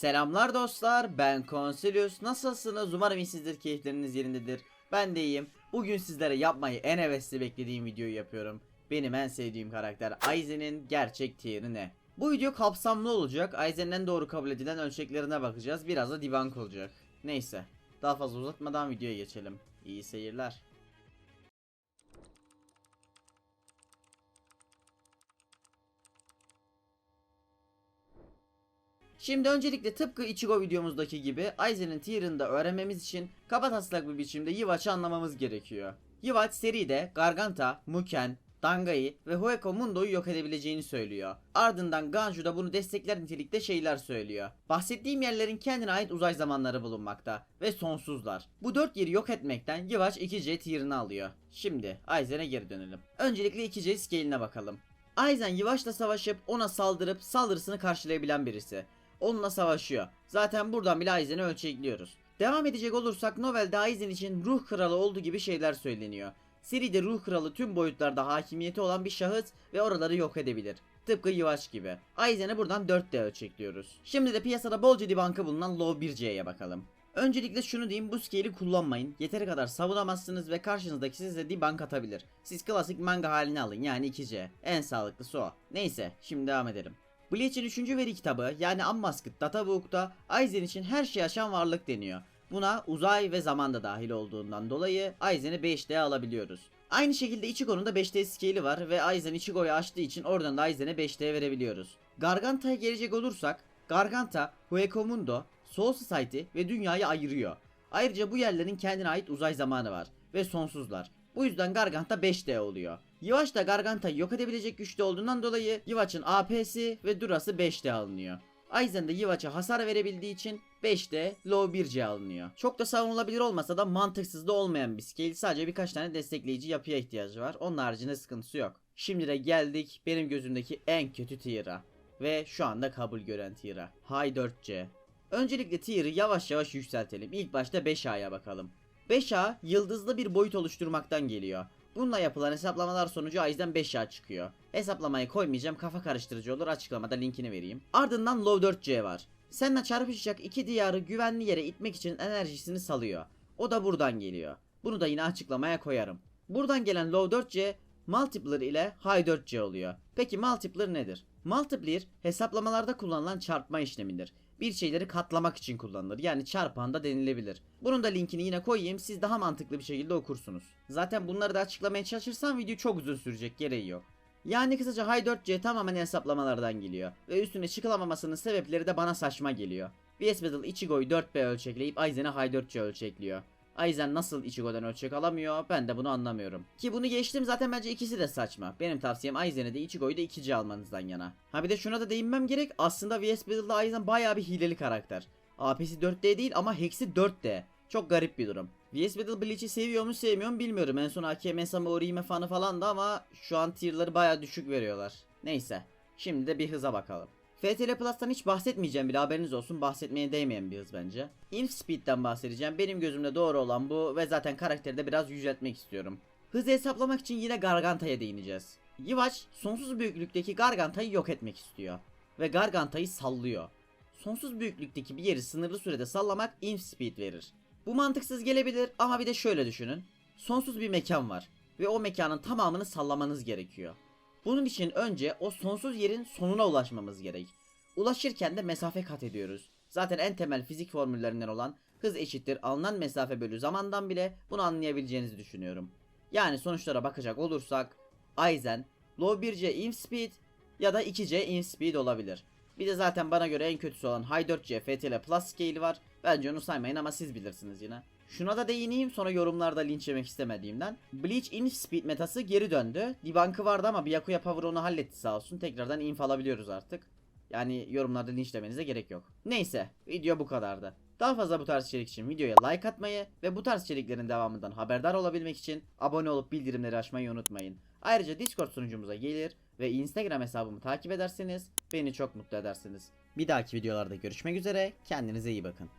Selamlar dostlar ben Consilius. Nasılsınız? Umarım iyisinizdir keyifleriniz yerindedir. Ben de iyiyim. Bugün sizlere yapmayı en hevesli beklediğim videoyu yapıyorum. Benim en sevdiğim karakter Aizen'in gerçek tier'i ne? Bu video kapsamlı olacak. Aizen'in en doğru kabul edilen ölçeklerine bakacağız. Biraz da divank olacak neyse daha fazla uzatmadan videoya geçelim. İyi seyirler Şimdi öncelikle tıpkı Ichigo videomuzdaki gibi Aizen'in tier'ını da öğrenmemiz için kaba taslak bir biçimde Yhwach'ı anlamamız gerekiyor. Yhwach seride Garganta, Muken, Dangai ve Hueko Mundo'yu yok edebileceğini söylüyor. Ardından Ganju da bunu destekler nitelikte şeyler söylüyor. Bahsettiğim yerlerin kendine ait uzay zamanları bulunmakta ve sonsuzlar. Bu dört yeri yok etmekten Yhwach 2C tier'ını alıyor. Şimdi Aizen'e geri dönelim. Öncelikle 2C scale'ine bakalım. Aizen Yhwach'la savaşıp ona saldırıp saldırısını karşılayabilen birisi. Onunla savaşıyor. Zaten buradan bile Aizen'i ölçekliyoruz. Devam edecek olursak novelde Aizen için ruh kralı olduğu gibi şeyler söyleniyor. Seride ruh kralı tüm boyutlarda hakimiyeti olan bir şahıs ve oraları yok edebilir. Tıpkı Yvaç gibi. Aizen'i buradan 4D ölçekliyoruz. Şimdi de piyasada bolca dibankı bulunan Low 1C'ye bakalım. Öncelikle şunu diyeyim bu scale'i kullanmayın. Yeteri kadar savunamazsınız ve karşınızdaki size debank atabilir. Siz klasik manga halini alın yani 2C. En sağlıklısı o. Neyse şimdi devam edelim. Bleach'in 3. veri kitabı yani Unmasked Databook'ta Aizen için her şeyi aşan varlık deniyor. Buna uzay ve zaman da dahil olduğundan dolayı Aizen'i 5D alabiliyoruz. Aynı şekilde Ichigo'nun da 5D scale'i var ve Aizen Ichigo'yu açtığı için oradan da Aizen'e 5D verebiliyoruz. Garganta'ya gelecek olursak Garganta, Huecomundo, Soul Society ve dünyayı ayırıyor. Ayrıca bu yerlerin kendine ait uzay zamanı var ve sonsuzlar. Bu yüzden Garganta 5D oluyor. Yvaç da Garganta'yı yok edebilecek güçte olduğundan dolayı Yvaç'ın AP'si ve Dura'sı 5D alınıyor. Aizen de Yvaç'a hasar verebildiği için 5D Low 1C alınıyor. Çok da savunulabilir olmasa da mantıksız da olmayan bir scale. Sadece birkaç tane destekleyici yapıya ihtiyacı var. Onun haricinde sıkıntısı yok. Şimdi de geldik benim gözümdeki en kötü tier'a. Ve şu anda kabul gören tier'a. High 4C. Öncelikle tier'ı yavaş yavaş yükseltelim. İlk başta 5A'ya bakalım. 5A yıldızlı bir boyut oluşturmaktan geliyor. Bununla yapılan hesaplamalar sonucu Aizen 5A çıkıyor. Hesaplamayı koymayacağım kafa karıştırıcı olur açıklamada linkini vereyim. Ardından Low 4C var. Seninle çarpışacak iki diyarı güvenli yere itmek için enerjisini salıyor. O da buradan geliyor. Bunu da yine açıklamaya koyarım. Buradan gelen Low 4C Multiplier ile High 4C oluyor. Peki Multiplier nedir? Multiplier hesaplamalarda kullanılan çarpma işlemidir. Bir şeyleri katlamak için kullanılır. Yani çarpan da denilebilir. Bunun da linkini yine koyayım. Siz daha mantıklı bir şekilde okursunuz. Zaten bunları da açıklamaya çalışırsam video çok uzun sürecek. Gereği yok. Yani kısaca High 4C tamamen hesaplamalardan geliyor. Ve üstüne çıkılamamasının sebepleri de bana saçma geliyor. VS Battle Ichigo'yu 4B ölçekleyip Aizen'e High 4C ölçekliyor. Aizen nasıl Ichigo'dan ölçek alamıyor ben de bunu anlamıyorum. Ki bunu geçtim zaten bence ikisi de saçma. Benim tavsiyem Aizen'e de Ichigo'yu da 2C almanızdan yana. Ha bir de şuna da değinmem gerek aslında VS Battle'da Aizen bayağı bir hileli karakter. AP'si 4D değil ama Hex'i 4D. Çok garip bir durum. VS Battle Bleach'i seviyor mu sevmiyor mu bilmiyorum. En son Akeme Sama Orihime fanı falan da ama şu an tier'ları bayağı düşük veriyorlar. Neyse. Şimdi de bir hıza bakalım. FTL Plus'tan hiç bahsetmeyeceğim bile haberiniz olsun bahsetmeye değmeyen bir hız bence. Inf Speed'den bahsedeceğim. Benim gözümde doğru olan bu ve zaten karakteri de biraz yüceltmek istiyorum. Hızı hesaplamak için yine Garganta'ya değineceğiz. Yvaç sonsuz büyüklükteki Garganta'yı yok etmek istiyor. Ve Garganta'yı sallıyor. Sonsuz büyüklükteki bir yeri sınırlı sürede sallamak Inf Speed verir. Bu mantıksız gelebilir ama bir de şöyle düşünün. Sonsuz bir mekan var ve o mekanın tamamını sallamanız gerekiyor. Bunun için önce o sonsuz yerin sonuna ulaşmamız gerek. Ulaşırken de mesafe kat ediyoruz. Zaten en temel fizik formüllerinden olan hız eşittir alınan mesafe bölü zamandan bile bunu anlayabileceğinizi düşünüyorum. Yani sonuçlara bakacak olursak Aizen, Low 1C Inf Speed ya da 2C Inf Speed olabilir. Bir de zaten bana göre en kötüsü olan High 4C FTL Plus Scale var. Bence onu saymayın ama siz bilirsiniz yine. Şuna da değineyim sonra yorumlarda linç yemek istemediğimden. Bleach Inf Speed metası geri döndü. Dibankı vardı ama Byakuya Power onu halletti sağ olsun. Tekrardan inf alabiliyoruz artık. Yani yorumlarda linçlemenize gerek yok. Neyse video bu kadardı. Daha fazla bu tarz içerik için videoya like atmayı ve bu tarz içeriklerin devamından haberdar olabilmek için abone olup bildirimleri açmayı unutmayın. Ayrıca Discord sunucumuza gelir ve Instagram hesabımı takip ederseniz beni çok mutlu edersiniz. Bir dahaki videolarda görüşmek üzere kendinize iyi bakın.